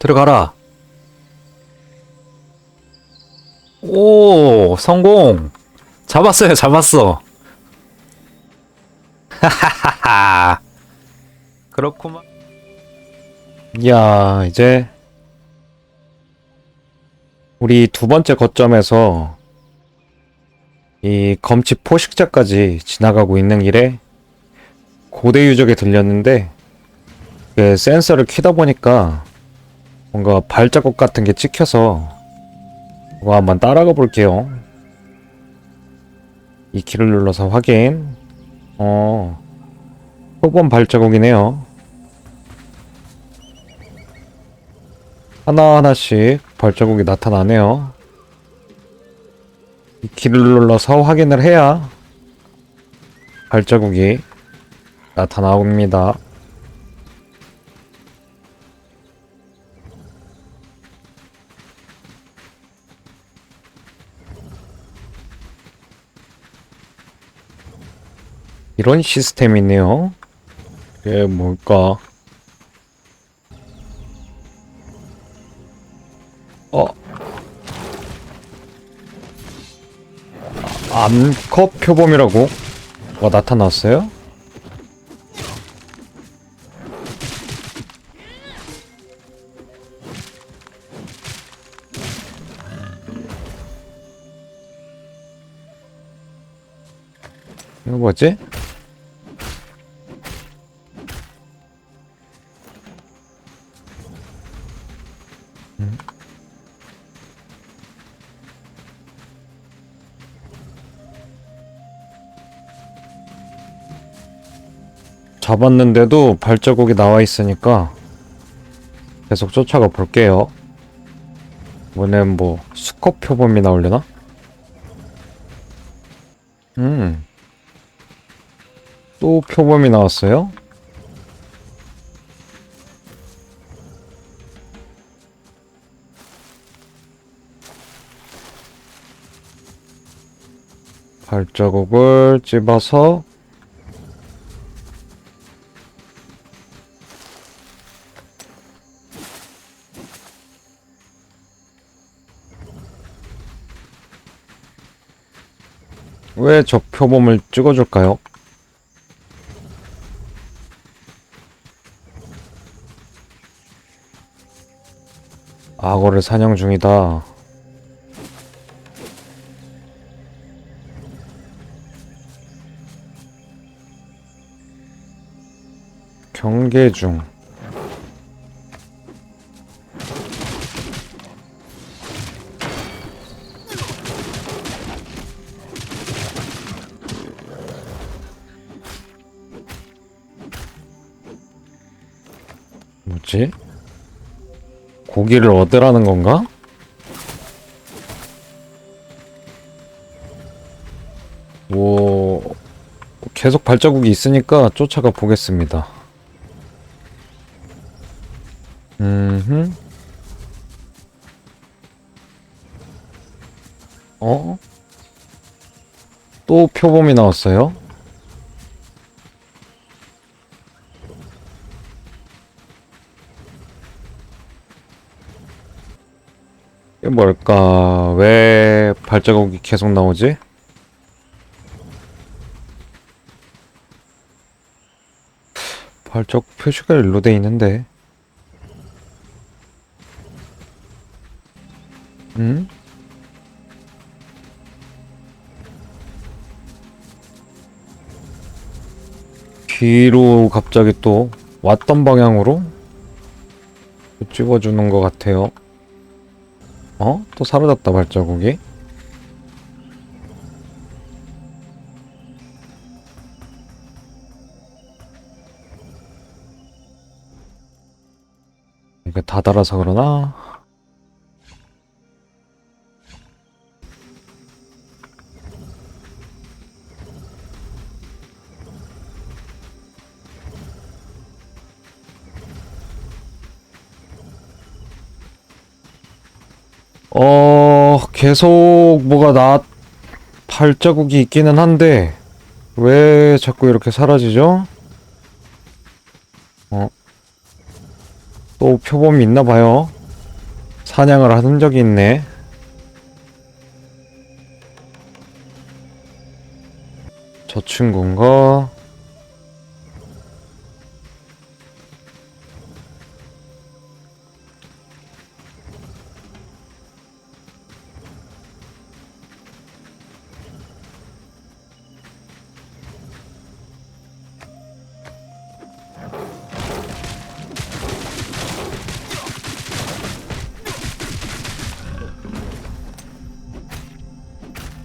들어가라. 오, 성공. 잡았어요, 잡았어. 하하하하. 그렇구만. 야, 이제 우리 두 번째 거점에서 이 검치 포식자까지 지나가고 있는 길에 고대 유적에 들렸는데 그 센서를 키다 보니까 뭔가 발자국 같은 게 찍혀서 그거 한번 따라가 볼게요. 이 키를 눌러서 확인. 어, 표본 발자국이네요. 하나하나씩 발자국이 나타나네요. 이 키를 눌러서 확인을 해야 발자국이 나타나옵니다. 이런 시스템이 있네요. 이게 뭘까? 어. 암컷 표범이라고? 가 나타났어요? 이거 뭐지? 잡았는데도 발자국이 나와 있으니까 계속 쫓아가 볼게요. 이번엔 뭐 수컷 표범이 나오려나? 음. 또 표범이 나왔어요? 발자국을 집어서 왜 저 표범을 찍어줄까요? 악어를 사냥 중이다. 경계 중. 뭐지? 고기를 얻으라는 건가? 뭐 계속 발자국이 있으니까 쫓아가 보겠습니다. 음. 어? 또 표범이 나왔어요? 이게 뭘까? 왜 발자국이 계속 나오지? 발자국 표시가 일로 돼 있는데. 음? 뒤로 갑자기 또 왔던 방향으로 찍어주는 것 같아요. 어? 또 사라졌다 발자국이? 이게 다 달아서 그러나? 어, 계속 뭐가 나, 발자국이 있기는 한데, 왜 자꾸 이렇게 사라지죠? 어? 또 표범이 있나 봐요. 사냥을 하는 적이 있네. 저 친구인가?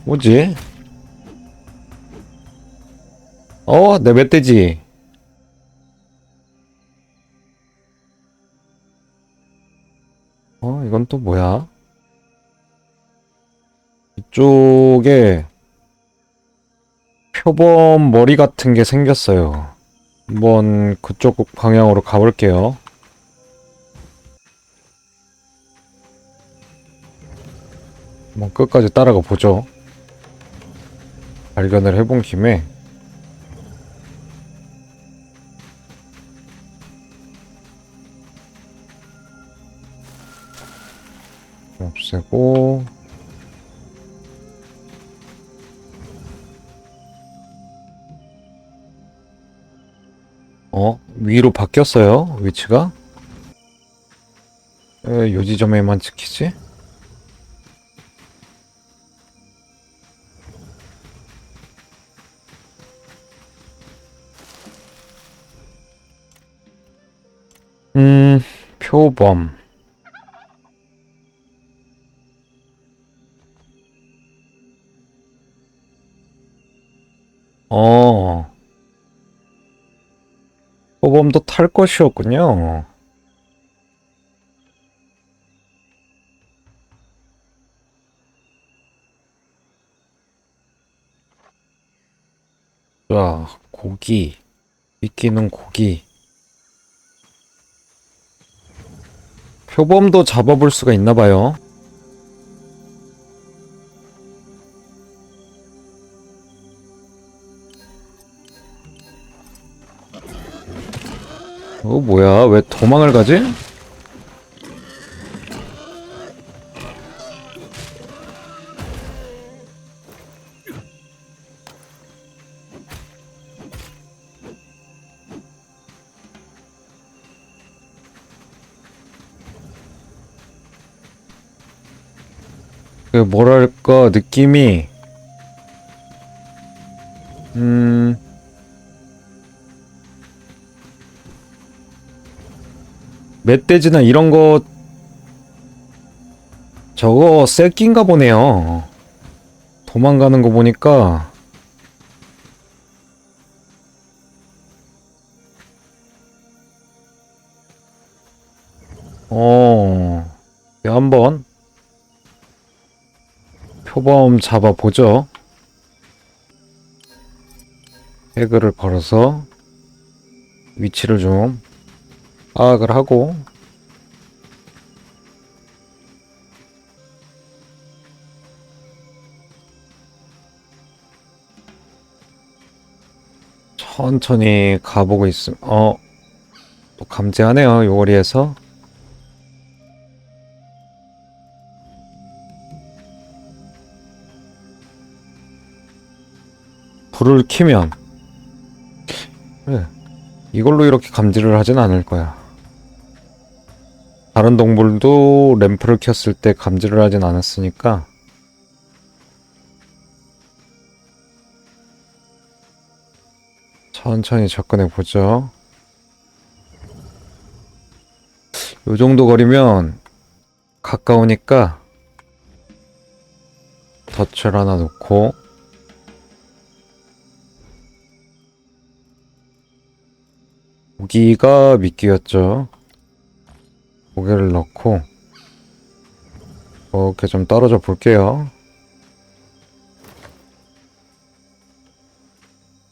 뭐지? 어, 내 멧돼지. 어, 이건 또 뭐야? 이쪽에 표범 머리 같은 게 생겼어요. 한번 그쪽 방향으로 가볼게요. 한번 끝까지 따라가 보죠. 발견을 해본 김에 없애고 어? 위로 바뀌었어요 위치가? 왜 요 지점에만 찍히지? 표범. 어. 표범도 탈 것이었군요. 자, 고기. 이끼는 고기. 표범도 잡아볼 수가 있나 봐요. 어, 뭐야? 왜 도망을 가지? 뭐랄까 느낌이 음 멧돼지나 이런 거 저거 새끼인가 보네요. 도망가는 거 보니까 어 한번 표범 잡아보죠. 태그를 걸어서 위치를 좀 파악을 하고 천천히 가보고 있음. 어, 또 감지하네요. 요 거리에서. 불을 그래 이걸로 이렇게 감지를 하진 않을 거야. 다른 동물도 램프를 켰을 때 감지를 하진 않았으니까 천천히 접근해 보죠. 요 정도 거리면 가까우니까 덫을 하나 놓고 고기가 미끼였죠. 고개를 넣고 이렇게 좀 떨어져 볼게요.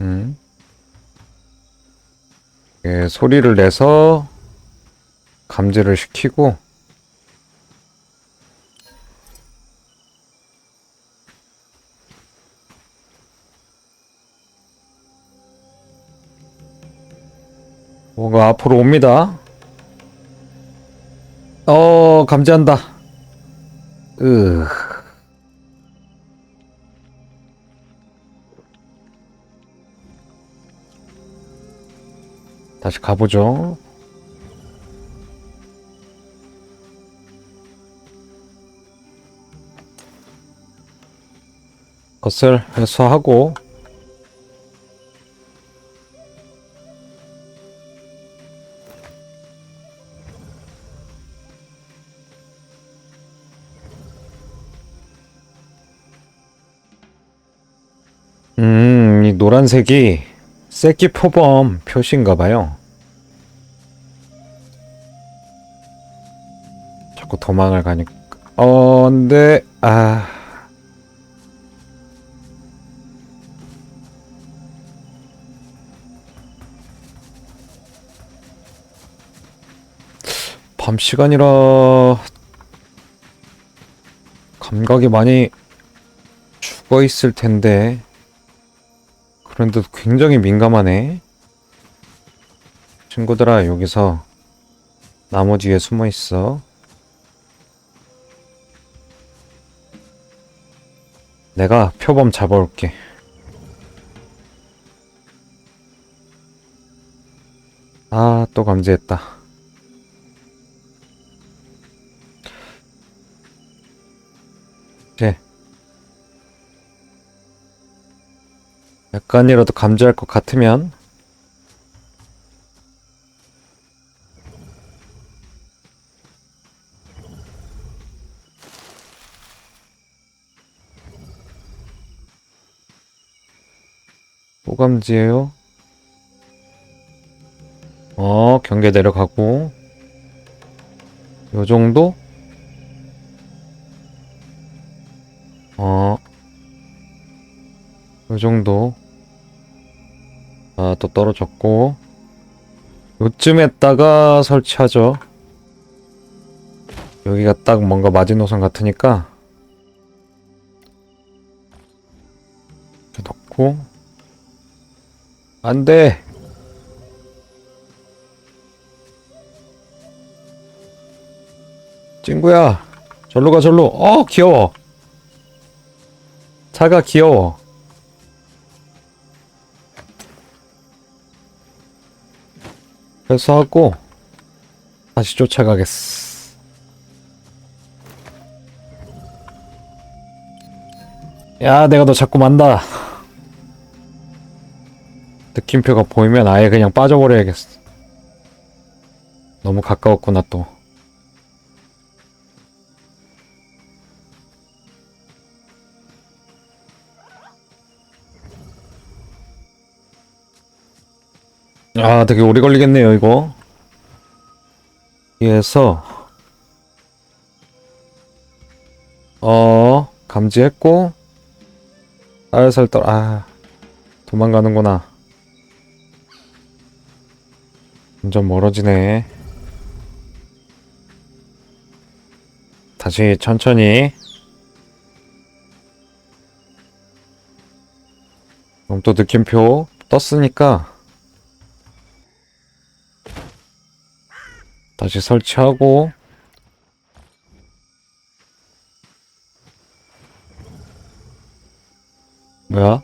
음. 예, 소리를 내서 감지를 시키고 뭔가 앞으로 옵니다. 어, 감지한다. 으. 다시 가보죠. 것을 회수하고 노란색이 새끼 표범 표시인가 봐요. 자꾸 도망을 가니까. 어, 근데, 아. 밤 시간이라 감각이 많이 죽어 있을 텐데. 그런데도 굉장히 민감하네. 친구들아, 여기서 나무 뒤에 숨어 있어. 내가 표범 잡아올게. 아, 또 감지했다. 이제 약간이라도 감지할 것 같으면 또 감지해요? 어, 경계 내려가고 요 정도? 어, 요 정도. 아, 또 떨어졌고. 요쯤에다가 설치하죠. 여기가 딱 뭔가 마지노선 같으니까. 이렇게 넣고. 안 돼! 친구야! 절로 가, 절로! 어, 귀여워! 차가 귀여워. 회수하고 다시 쫓아가겠어. 야, 내가 너 자꾸 만다. 느낌표가 보이면 아예 그냥 빠져버려야겠어. 너무 가까웠구나 또. 아, 되게 오래 걸리겠네요, 이거. 여기에서 어, 감지했고 살살 떨 아, 도망가는구나. 점점 멀어지네. 다시 천천히. 그럼 또 느낌표 떴으니까 다시 설치하고 뭐야?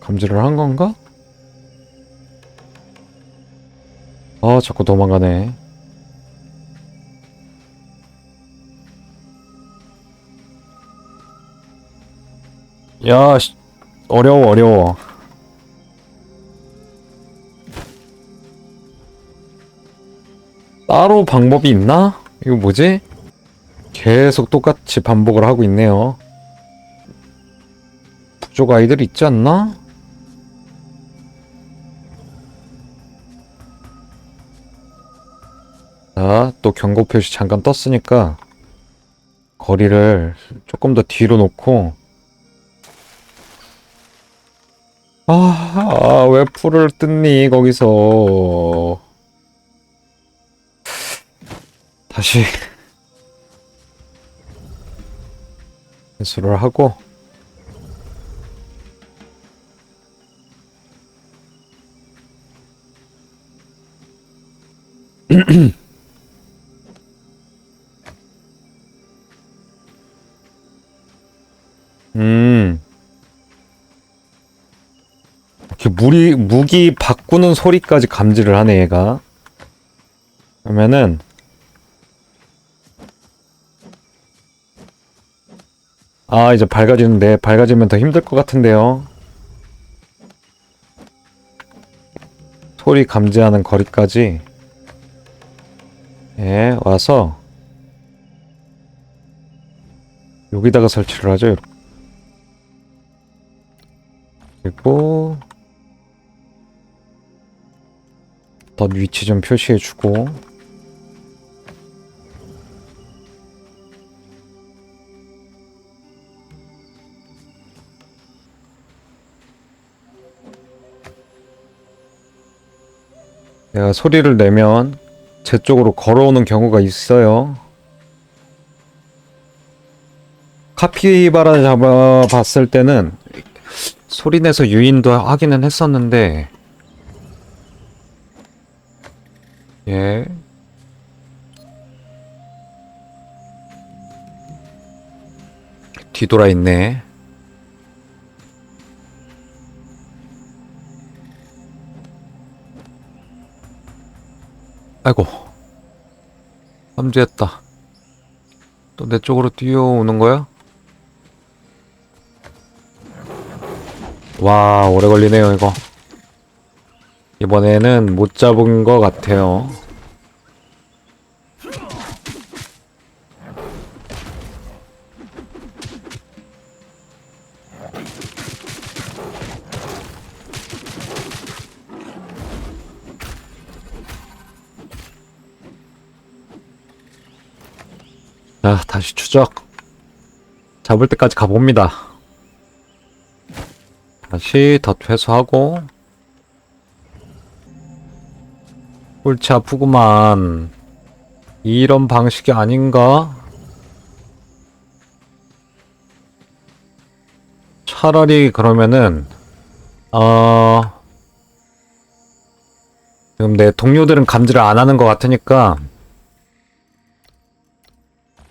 감지를 한 건가? 아 자꾸 도망가네 야 씨, 어려워 어려워 따로 방법이 있나? 이거 뭐지? 계속 똑같이 반복을 하고 있네요. 부족 아이들 있지 않나? 자, 또 경고 표시 잠깐 떴으니까 거리를 조금 더 뒤로 놓고 아, 아, 왜 풀을 뜯니 거기서 다시 회수를 하고 음. 이렇게 물이, 무기 바꾸는 소리까지 감지를 하네, 얘가. 그러면은, 아, 이제 밝아지는데, 밝아지면 더 힘들 것 같은데요. 소리 감지하는 거리까지, 예, 와서, 여기다가 설치를 하죠. 그리고, 덧 위치 좀 표시해주고 내가 소리를 내면 제 쪽으로 걸어오는 경우가 있어요. 카피바라 잡아봤을 때는 소리 내서 유인도 하기는 했었는데 예. 뒤돌아 있네. 아이고. 함지했다. 또 내 쪽으로 뛰어오는 거야? 와, 오래 걸리네요, 이거. 이번에는 못 잡은 것 같아요. 자, 다시 추적. 잡을 때까지 가봅니다. 다시 덧 회수하고. 골치 아프구만. 이런 방식이 아닌가? 차라리 그러면은, 어, 지금 내 동료들은 감지를 안 하는 것 같으니까,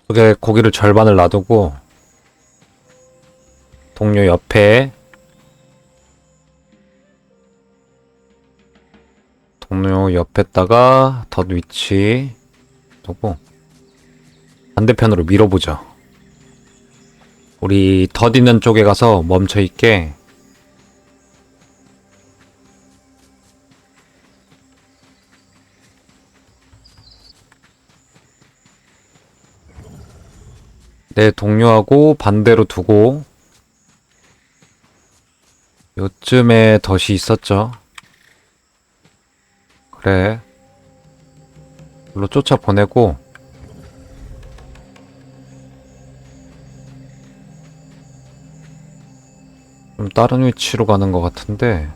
그게 고기를 절반을 놔두고, 동료 옆에, 동료 옆에다가 덧 위치 두고 반대편으로 밀어보죠. 우리 덧 있는 쪽에 가서 멈춰 있게 내 동료하고 반대로 두고 요쯤에 덫이 있었죠. 그래. 물로 쫓아 보내고 좀 다른 위치로 가는 것 같은데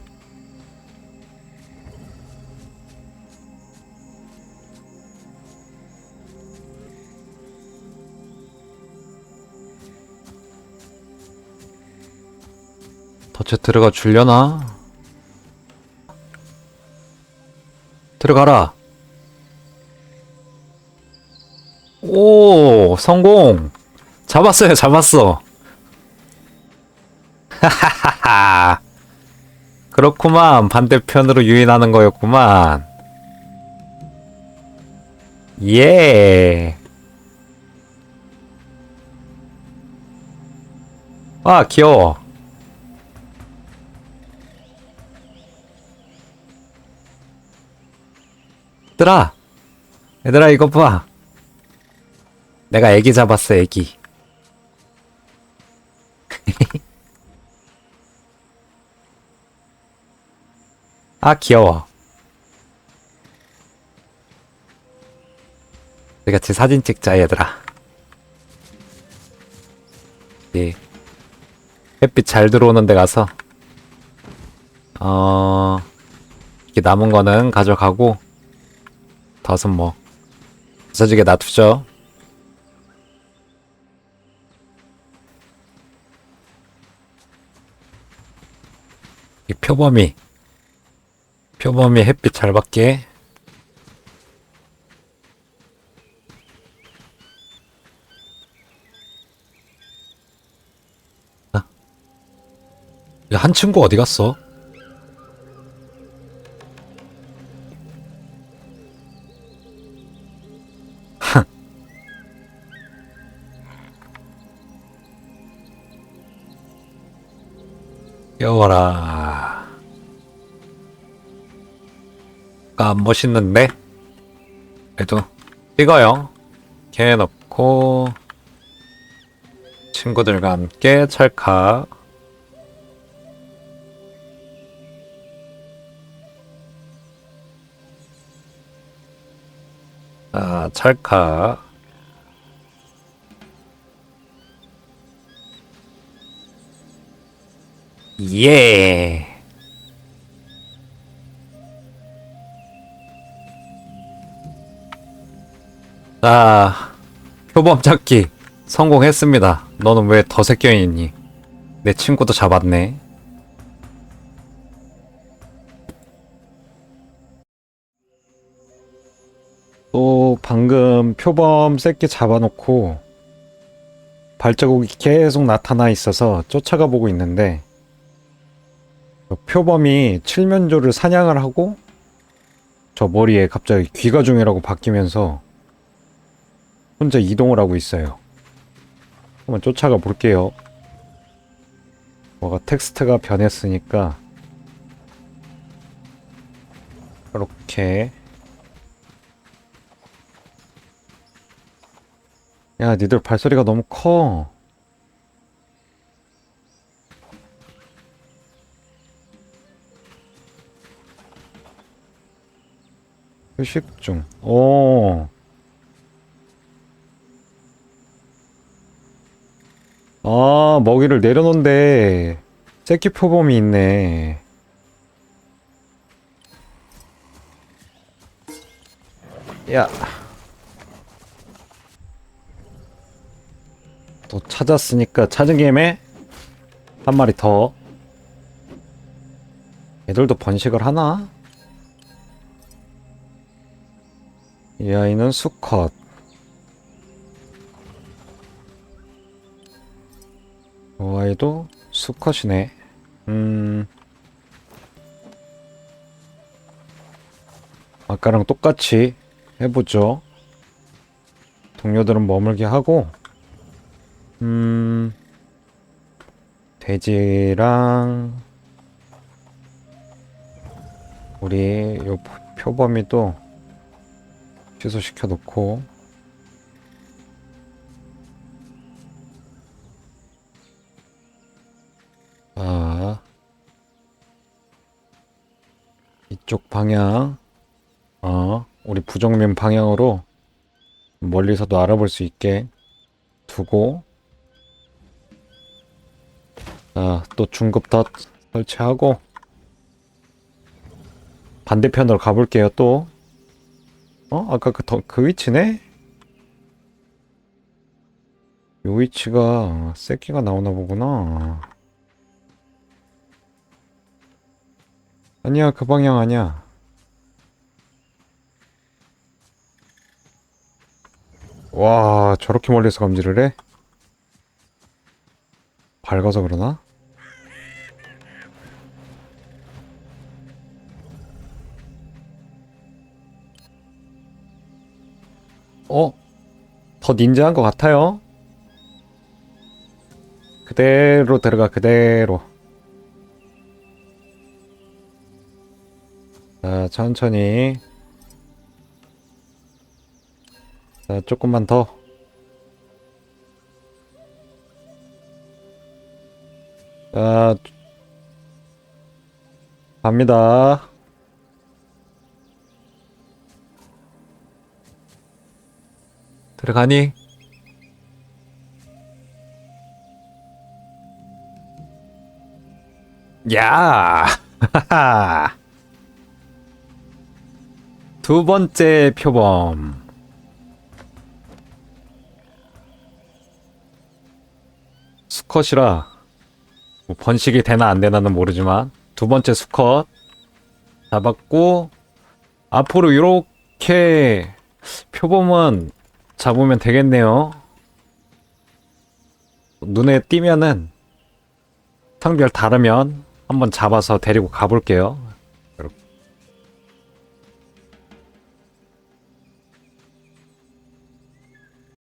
덫에 들어가 줄려나? 들어가라. 오, 성공. 잡았어요, 잡았어. 하하하하. 그렇구만. 반대편으로 유인하는 거였구만. 예. 아, 귀여워. 얘들아, 얘들아 이거 봐. 내가 애기 잡았어, 애기. 아, 귀여워. 우리 같이 사진 찍자, 얘들아. 예. 햇빛 잘 들어오는 데 가서, 어, 이렇게 남은 거는 가져가고, 덫은 뭐, 부서지게 놔두죠. 이 표범이 표범이 햇빛 잘 받게 아. 야, 한 친구 어디 갔어? 여워라. 아, 멋있는데? 그래도 찍어요. 이렇게 넣고 친구들과 함께 찰칵 아, 찰칵 예. 자, 표범 잡기 성공했습니다. 너는 왜 더 새끼 있니? 내 친구도 잡았네. 또 방금 표범 새끼 잡아놓고 발자국이 계속 나타나 있어서 쫓아가 보고 있는데 그 표범이 칠면조를 사냥을 하고 저 머리에 갑자기 귀가 중이라고 바뀌면서 혼자 이동을 하고 있어요. 한번 쫓아가 볼게요. 뭐가 텍스트가 변했으니까 이렇게 야 니들 발소리가 너무 커. 휴식 중. 오. 아, 먹이를 내려놓은데 새끼 표범이 있네. 야. 또 찾았으니까 찾은 김에 한 마리 더. 얘들도 번식을 하나? 이 아이는 수컷. 이 아이도 수컷이네. 음. 아까랑 똑같이 해보죠. 동료들은 머물게 하고, 음, 돼지랑, 우리 요 표- 표범이도 취소시켜 놓고, 자, 이쪽 방향, 어, 우리 부정면 방향으로 멀리서도 알아볼 수 있게 두고, 자, 또 중급 덧 설치하고, 반대편으로 가볼게요, 또. 어? 아까 그, 더, 그 위치네? 요 위치가 새끼가 나오나 보구나. 아니야, 그 방향 아니야. 와, 저렇게 멀리서 감지를 해? 밝아서 그러나? 더 닌자한 것 같아요. 그대로 들어가, 그대로. 자, 천천히. 자, 조금만 더. 자, 갑니다. 들어가니? 야! 두 번째 표범. 수컷이라 뭐 번식이 되나 안 되나는 모르지만 두 번째 수컷 잡았고 앞으로 이렇게 표범은 잡으면 되겠네요. 눈에 띄면은 상별 다르면 한번 잡아서 데리고 가볼게요.